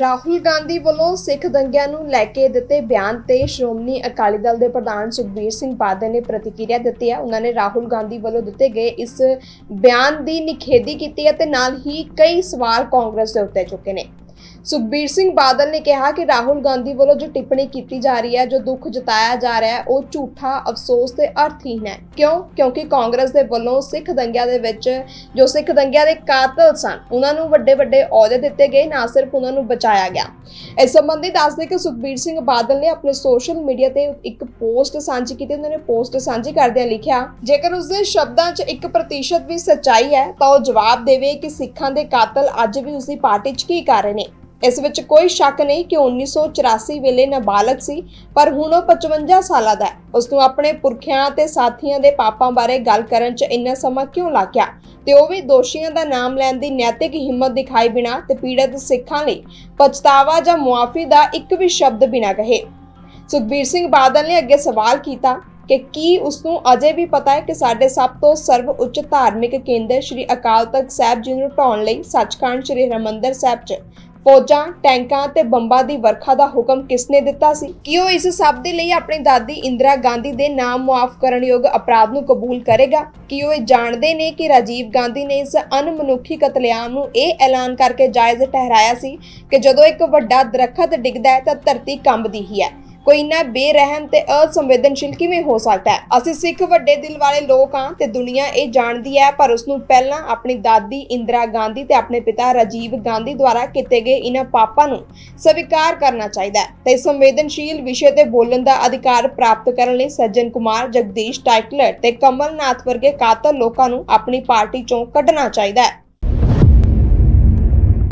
ਰਾਹੁਲ ਗਾਂਧੀ ਵੱਲੋਂ ਸਿੱਖ ਦੰਗਿਆਂ ਨੂੰ ਲੈ ਕੇ ਦਿੱਤੇ ਬਿਆਨ ਤੇ ਸ਼੍ਰੋਮਣੀ ਅਕਾਲੀ ਦਲ ਦੇ ਪ੍ਰਧਾਨ ਸੁਖਬੀਰ ਸਿੰਘ ਬਾਦਲ ਨੇ ਪ੍ਰਤੀਕਿਰਿਆ ਦਿੱਤੀ ਹੈ। ਉਹਨਾਂ ਨੇ ਰਾਹੁਲ ਗਾਂਧੀ ਵੱਲੋਂ ਦਿੱਤੇ ਗਏ ਇਸ ਬਿਆਨ ਦੀ ਨਿਖੇਧੀ ਕੀਤੀ ਹੈ ਤੇ ਨਾਲ ਹੀ ਕਈ ਸਵਾਲ ਕਾਂਗਰਸ ਦੇ ਉੱਤੇ ਚੁੱਕੇ ਨੇ। ਸੁਖਬੀਰ ਸਿੰਘ ਬਾਦਲ ਨੇ ਕਿਹਾ ਕਿ ਰਾਹੁਲ ਗਾਂਧੀ ਵੱਲੋਂ ਜੋ ਟਿੱਪਣੀ ਕੀਤੀ ਜਾ ਰਹੀ ਹੈ, ਜੋ ਦੁੱਖ ਜਤਾਇਆ ਜਾ ਰਿਹਾ ਹੈ, ਉਹ ਝੂਠਾ ਅਫਸੋਸ ਤੇ ਅਰਥਹੀਨ ਹੈ। ਕਿਉਂ? ਕਿਉਂਕਿ ਕਾਂਗਰਸ ਦੇ ਵੱਲੋਂ ਸਿੱਖ ਦੰਗਿਆਂ ਦੇ ਵਿੱਚ ਜੋ ਸਿੱਖ ਦੰਗਿਆਂ ਦੇ ਕਾਤਲ ਸਨ, ਉਹਨਾਂ ਨੂੰ ਵੱਡੇ ਵੱਡੇ ਅਹੁਦੇ ਦਿੱਤੇ ਗਏ, ਨਾ ਸਿਰਫ ਉਹਨਾਂ ਨੂੰ ਬਚਾਇਆ ਗਿਆ। ਇਸ ਸੰਬੰਧੀ ਦੱਸਦੇ ਕਿ ਸੁਖਬੀਰ ਸਿੰਘ ਬਾਦਲ ਨੇ ਆਪਣੇ ਸੋਸ਼ਲ ਮੀਡੀਆ ਤੇ ਇੱਕ ਪੋਸਟ ਸਾਂਝੀ ਕੀਤੀ, ਉਹਨਾਂ ਨੇ ਪੋਸਟ ਸਾਂਝੀ ਕਰਦਿਆਂ ਲਿਖਿਆ, ਜੇਕਰ ਉਸ ਦੇ ਸ਼ਬਦਾਂ 'ਚ 1% ਵੀ ਸੱਚਾਈ ਹੈ, ਤਾਂ ਉਹ ਜਵਾਬ ਦੇਵੇ ਕਿ ਸਿੱਖਾਂ ਦੇ ਕਾਤਲ ਅੱਜ ਵੀ ਉਸਦੀ ਪਾਰਟੀ 'ਚ ਕੀ ਕਰ ਰਹੇ ਨੇ। ਇਸ ਵਿੱਚ ਕੋਈ ਸ਼ੱਕ ਨਹੀਂ ਕਿ 1984 ਵੇਲੇ ਨਾਬਾਲਗ ਸੀ, ਪਰ ਹੁਣ ਉਹ 55 ਸਾਲਾਂ ਦਾ ਹੈ। ਉਸ ਨੂੰ ਆਪਣੇ ਪੁਰਖਿਆਂ ਤੇ ਸਾਥੀਆਂ ਦੇ ਪਾਪਾਂ ਬਾਰੇ ਗੱਲ ਕਰਨ 'ਚ ਇੰਨਾ ਸਮਾਂ ਕਿਉਂ ਲੱਗ ਤੇ ਉਹ ਵੀ ਦੋਸ਼ੀਆਂ ਦਾ ਨਾਮ ਲੈਣ ਦੀ ਨੈਤਿਕ ਹਿੰਮਤ ਦਿਖਾਈ ਬਿਨਾ ਤੇ ਪੀੜਤ ਸਿੱਖਾਂ ਲਈ ਪਛਤਾਵਾ ਜਾਂ ਮੁਆਫੀ ਦਾ ਇੱਕ ਵੀ ਸ਼ਬਦ ਬਿਨਾ ਕਹੇ। ਸੁਖਬੀਰ ਸਿੰਘ ਬਾਦਲ ਨੇ ਅੱਗੇ ਸਵਾਲ ਕੀਤਾ ਕਿ ਕੀ ਉਸ ਨੂੰ ਅਜੇ ਵੀ ਪਤਾ ਹੈ ਕਿ ਸਾਡੇ ਸਭ ਤੋਂ ਸਰਵ ਉੱਚ ਧਾਰਮਿਕ ਕੇਂਦਰ ਸ੍ਰੀ ਅਕਾਲ ਤਖਤ ਸਾਹਿਬ ਜੀ ਨੂੰ ਢਾਉਣ ਲਈ ਸੱਚਖੰਡ ਸ੍ਰੀ ਹਰਿਮੰਦਰ ਸਾਹਿਬ 'ਚ ਫੌਜਾਂ, ਟੈਂਕਾਂ ਤੇ ਬੰਬਾਂ ਦੀ ਵਰਖਾ ਦਾ ਹੁਕਮ ਕਿਸਨੇ ਦਿੱਤਾ ਸੀ? ਕਿ ਉਹ ਇਸ ਸਭ ਦੇ ਲਈ ਆਪਣੀ ਦਾਦੀ ਇੰਦਰਾ ਗਾਂਧੀ ਦੇ ਨਾਮ ਮੁਆਫ ਕਰਨ ਯੋਗ ਅਪਰਾਧ ਨੂੰ ਕਬੂਲ ਕਰੇਗਾ? ਕਿ ਉਹ ਇਹ ਜਾਣਦੇ ਨੇ ਕਿ ਰਾਜੀਵ ਗਾਂਧੀ ਨੇ ਇਸ ਅਨਮਨੁੱਖੀ ਕਤਲੇਆਮ ਨੂੰ ਇਹ ਐਲਾਨ ਕਰਕੇ ਜਾਇਜ਼ ਠਹਿਰਾਇਆ ਸੀ ਕਿ ਜਦੋਂ ਇੱਕ ਵੱਡਾ ਦਰਖਤ ਡਿੱਗਦਾ ਹੈ ਤਾਂ ਧਰਤੀ ਕੰਬਦੀ ਹੀ ਹੈ। ਕੋਈ ਇੰਨਾ ਬੇਰਹਿਮ ਤੇ ਅਸੰਵੇਦਨਸ਼ੀਲ ਕਿਵੇਂ ਹੋ ਸਕਦਾ ਹੈ? ਅਸੀਂ ਸਿੱਖ ਵੱਡੇ ਦਿਲ ਵਾਲੇ ਲੋਕ ਹਾਂ ਤੇ ਦੁਨੀਆ ਇਹ ਜਾਣਦੀ ਹੈ, ਪਰ ਉਸ ਨੂੰ ਪਹਿਲਾਂ ਆਪਣੀ ਦਾਦੀ ਇੰਦਰਾ ਗਾਂਧੀ ਤੇ ਆਪਣੇ ਪਿਤਾ ਰਾਜੀਵ ਗਾਂਧੀ ਦੁਆਰਾ ਕੀਤੇ ਗਏ ਇਹਨਾਂ ਪਾਪਾਂ ਨੂੰ ਸਵੀਕਾਰ ਕਰਨਾ ਚਾਹੀਦਾ ਹੈ ਤੇ ਸੰਵੇਦਨਸ਼ੀਲ ਵਿਸ਼ੇ ਤੇ ਬੋਲਣ ਦਾ ਅਧਿਕਾਰ ਪ੍ਰਾਪਤ ਕਰਨ ਲਈ ਸੱਜਣ ਕੁਮਾਰ, ਜਗਦੀਸ਼ ਟਾਈਟਲਰ ਤੇ ਕਮਲਨਾਥ ਵਰਗੇ ਕਾਤਲ ਲੋਕਾਂ ਨੂੰ ਆਪਣੀ ਪਾਰਟੀ ਚੋਂ ਕੱਢਣਾ ਚਾਹੀਦਾ ਹੈ।